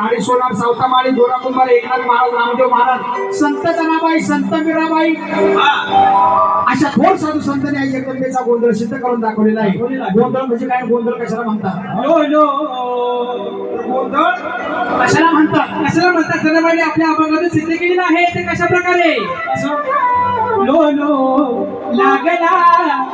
आणि सोनार सावतामाळी गोरा कुंभार एकनाथ महाराज रामदेव महाराज संत जनाबाई संत मीराबाई. अशा थोर साधू संतांनी आई जगदंबेचा गोंधळ सिद्ध करून दाखवलेला आहे. गोंधळ म्हणजे काय? गोंधळ कशाला म्हणतात? लो लो गोंधळ? कशाला म्हणतात? कशाला म्हणतात? जनाबाईने आपल्या अभंगातून सिद्ध केलेलं आहे ते कशा प्रकारे लो लो. लागला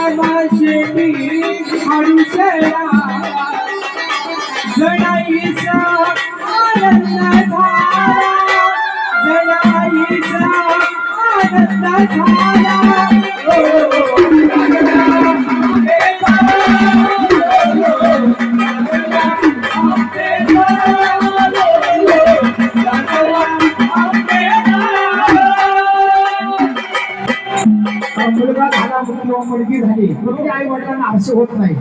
कामाशेटी हरुषला जनाईचा आनंद झाला. जनाईचा आनंद झाला. मुलगी झाली. मुलगी आई वडिलांना असे होत नाही.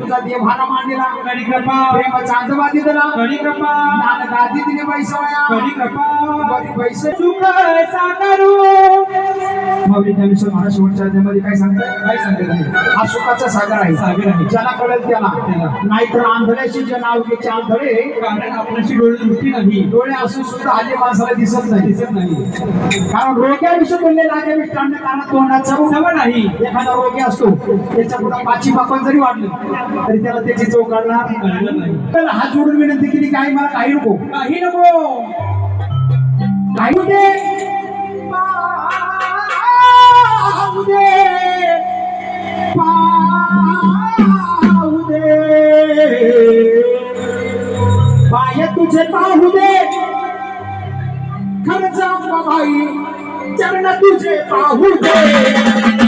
तुझा देवाला मांडलेला कडी कृपा प्रेमाचा अंतवादी दिला कडी कृपा ज्ञान गादी दिली पैसा कडी कृपा बरी पैसे. सुख साकारू. माऊली ज्ञानेश्वर महाराज शेवटच्या अध्यायामध्ये काय सांगतात? काय सांगत आहे हा सुखाचा सागर आहे. सागर आहे. ज्याला कळेल त्याला. त्याला. नाहीतर आंधळ्याशी जे नाव घ्यायचे आंधळे. कारण आपल्याशी डोळे दृष्टी नाही. डोळे असून सुद्धा हल्ली माणसाला दिसत नाही. दिसत नाही. कारण रोग्याविषयी बोलले लागे मिष्टांना कारण तोंडाचा सवय नाही. एखादा सहभागी असतो त्याच्या पुढे पाची पापण जरी वाढलं तरी त्याला त्याची चव काढणार हात जोडून विनंती केली काही मला काही नको. काही नको. काही दे. दे. पाहू दे. तुझे पाहू दे. खर्च बाई चरण तुझे पाहू दे.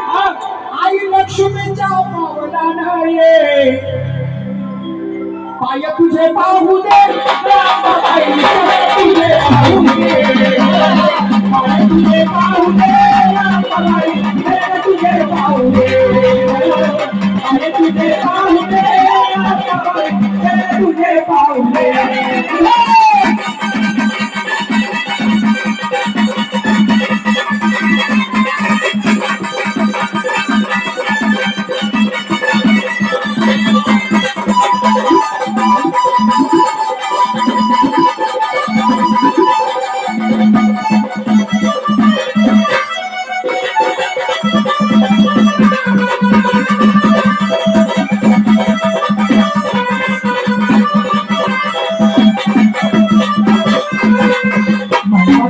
आई लक्ष्मीच्या पावला ये पाय तुझे पाहू दे तुझे पाहू दे. पाय तुझे पाहू दे तुझे पाहू दे. पाय तुझे पाहू दे तुझे पाहू दे.